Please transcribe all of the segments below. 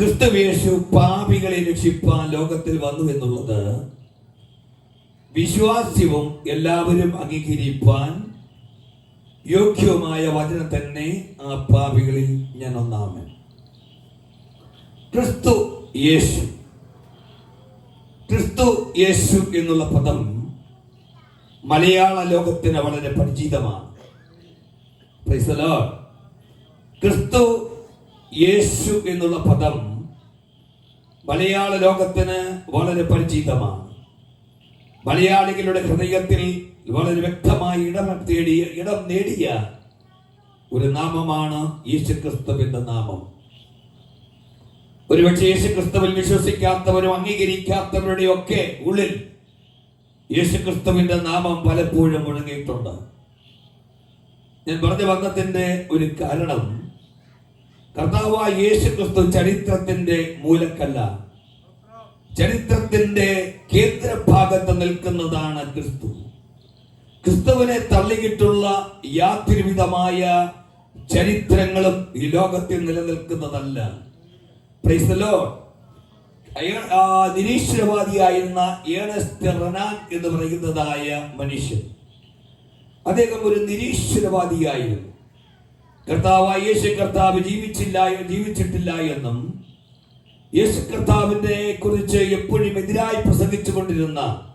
ക്രിസ്തുവേശു പാപികളെ രക്ഷിപ്പാൻ ലോകത്തിൽ വന്നു എന്നുള്ളത് വിശ്വാസ്യവും എല്ലാവരും അംഗീകരിപ്പാൻ യോഗ്യവുമായ വചനം തന്നെ ആ പാപികളിൽ ഞാൻ ഒന്നാമൻ. ക്രിസ്തു യേശു. ക്രിസ്തു യേശു എന്നുള്ള പദം മലയാള ലോകത്തിന് വളരെ പരിചിതമാണ്. ക്രിസ്തു യേശു എന്നുള്ള പദം മലയാള ലോകത്തിന് വളരെ പരിചിതമാണ്. മലയാളികളുടെ ഹൃദയത്തിൽ വളരെ വ്യക്തമായി ഇടം തേടിയ ഇടം നേടിയ ഒരു നാമമാണ് യേശു എന്ന നാമം. ഒരുപക്ഷെ യേശു ക്രിസ്തുവിൽ വിശ്വസിക്കാത്തവരും അംഗീകരിക്കാത്തവരുടെയും ഒക്കെ ഉള്ളിൽ യേശു ക്രിസ്തുവിന്റെ നാമം പലപ്പോഴും മുഴങ്ങിയിട്ടുണ്ട്. ഞാൻ പറഞ്ഞു വന്നതിന്റെ ഒരു കാരണം കർത്താവായ യേശു ക്രിസ്തു ചരിത്രത്തിന്റെ മൂലക്കല്ല. ചരിത്രത്തിന്റെ കേന്ദ്രഭാഗത്ത് നിൽക്കുന്നതാണ് ക്രിസ്തു. ക്രിസ്തുവിനെ തള്ളിയിട്ടുള്ള യാതൊരുവിധമായ ചരിത്രങ്ങളും ഈ ലോകത്തിൽ നിലനിൽക്കുന്നതല്ല. നിരീശ്വരവാദിയായിരുന്ന ഏണസ്റ്റ് റനാൻ എന്ന് പറയുന്നതായ മനുഷ്യൻ. അദ്ദേഹം ഒരു നിരീശ്വരവാദിയായിരുന്നു. കർത്താവായ യേശു കർത്താവ് ജീവിച്ചില്ല ജീവിച്ചിട്ടില്ല എന്നും യേശു കർത്താവിനെ കുറിച്ച് എപ്പോഴും എതിരായി പ്രസംഗിച്ചു കൊണ്ടിരുന്ന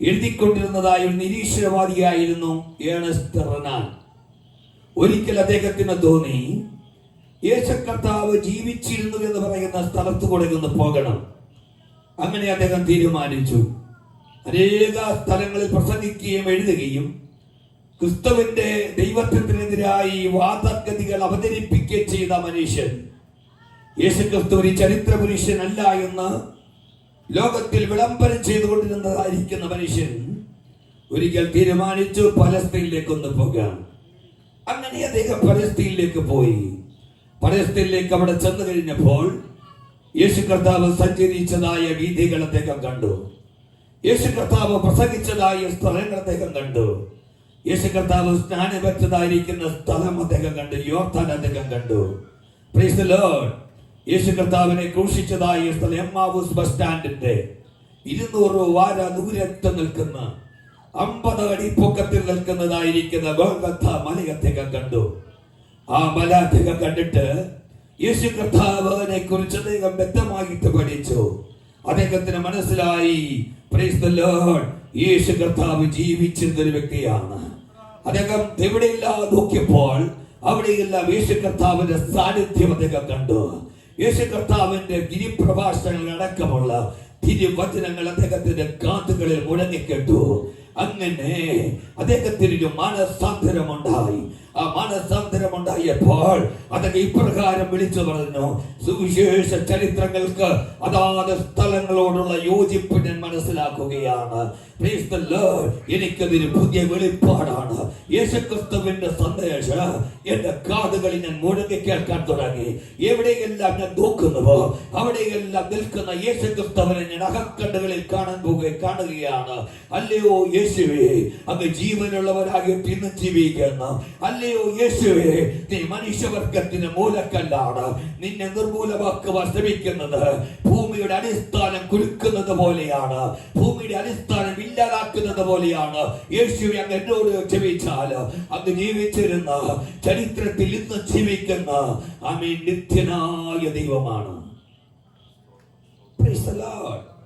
എഴുതിക്കൊണ്ടിരുന്നതായ ഒരു നിരീശ്വരവാദിയായിരുന്നു ഏണസ്റ്റ് ഒരിക്കൽ അദ്ദേഹത്തിന് തോന്നി യേശു കർത്താവ് ജീവിച്ചിരുന്നു എന്ന് പറയുന്ന സ്ഥലത്ത് കൂടെ ഒന്ന് പോകണം. അങ്ങനെ അദ്ദേഹം തീരുമാനിച്ചു. അനേക സ്ഥലങ്ങളിൽ പ്രസംഗിക്കുകയും എഴുതുകയും ക്രിസ്തുവിന്റെ ദൈവത്വത്തിനെതിരായി വാദഗതികൾ അവതരിപ്പിക്കുകയും ചെയ്ത മനുഷ്യൻ. യേശു ക്രിസ്തു ഒരു ചരിത്ര പുരുഷനല്ല എന്ന് ലോകത്തിൽ വിളംബരം ചെയ്തുകൊണ്ടിരുന്നതായിരിക്കുന്ന മനുഷ്യൻ ഒരിക്കൽ തീരുമാനിച്ചു പലസ്തീനിലേക്ക് ഒന്ന് പോകാം അങ്ങനെ അദ്ദേഹം പലസ്തീനിലേക്ക് പോയി. പലസ്തീനിലേക്ക് അവിടെ ചെന്നു കഴിഞ്ഞപ്പോൾ യേശു കർത്താവ് സഞ്ചരിച്ചതായ വീഥികൾ അദ്ദേഹം കണ്ടു. യേശു കർത്താവ് പ്രസംഗിച്ചതായ സ്ഥലങ്ങൾ അദ്ദേഹം കണ്ടു. യേശു കർത്താവ് സ്നാനം വെച്ചതായിരിക്കുന്ന സ്ഥലം അദ്ദേഹം കണ്ടു. യോർത്താൻ അദ്ദേഹം കണ്ടു. യേശു കർത്താവിനെ ക്രൂശിച്ചതായ സ്ഥലം എമ്മാവൂസ് ബസ് സ്റ്റാൻഡിന്റെ ഇരുന്നൂറ് വാര ദൂരത്ത് നിൽക്കുന്ന അമ്പത് അടി പൊക്കത്തിൽ നിൽക്കുന്നതായിരിക്കുന്ന ഗോകഥ മല അദ്ദേഹം കണ്ടു. ആ മല അദ്ദേഹം കണ്ടിട്ട് യേശു കർത്താവിനെ കുറിച്ച് അദ്ദേഹം വ്യക്തമായിട്ട് പഠിച്ചു. അദ്ദേഹത്തിന് മനസ്സിലായി. യേശു കർത്താവ് ജീവിച്ചിരുന്ന ഒരു വ്യക്തിയാണ്. അദ്ദേഹം എവിടെയെല്ലാം നോക്കിയപ്പോൾ അവിടെയെല്ലാം യേശു കർത്താവിന്റെ സാന്നിധ്യം അദ്ദേഹം കണ്ടു. യേശു കർത്താവിന്റെ ഗിരിപ്രഭാഷണങ്ങൾ അടക്കമുള്ള തിരുവചനങ്ങൾ അദ്ദേഹത്തിന്റെ കാത്തുകളിൽ മുഴങ്ങിക്കേട്ടു. അങ്ങനെ അദ്ദേഹത്തിന് ഒരു മാനസാന്തരമുണ്ടായി. ആ മാനസാന്തരമുണ്ടായപ്പോൾ അതൊക്കെ ഇപ്രകാരം വിളിച്ചു പറഞ്ഞു സുവിശേഷ ചരിത്രങ്ങൾക്ക് അതാത് സ്ഥലങ്ങളോടുള്ള യോജിപ്പ് ഞാൻ മനസ്സിലാക്കുകയാണ്. എനിക്കതിന് പുതിയ വെളിപ്പാടാണ്. യേശുക്രിസ്തുവിന്റെ സന്ദേശം എന്റെ കാതുകളിൽ ഞാൻ മുഴങ്ങി കേൾക്കാൻ തുടങ്ങി. എവിടെയെല്ലാം ഞാൻ നോക്കുന്നുവോ അവിടെയെല്ലാം നിൽക്കുന്ന യേശുക്രിസ്തുവിനെ ഞാൻ അകക്കണ്ടുകളിൽ കാണാൻ പോകുക കാണുകയാണ്. അല്ലയോ യേശുവേ അങ്ങ് ജീവനുള്ളവരാകെ ഇന്ന് ജീവിക്കണം അല്ലയോ യേശുവേ നീ മനുഷ്യവർഗത്തിന് മൂലക്കല്ലാണ്. നിന്നെ നിർമൂലമാക്കുവാൻ ശ്രമിക്കുന്നത്. ഭൂമിയുടെ അടിസ്ഥാനം കുലുക്കുന്നത് പോലെയാണ്. ഭൂമിയുടെ അടിസ്ഥാനം ഇല്ലാതാക്കുന്നത് പോലെയാണ്. യേശുവെ അങ്ങ് എന്നോട് ക്ഷമിച്ചാൽ അങ്ങ് ജീവിച്ചിരുന്ന ചരിത്രത്തിൽ ഇന്ന് ജീവിക്കുന്ന ആമീൻ നിത്യനായ ദൈവമാണ്. Praise the Lord.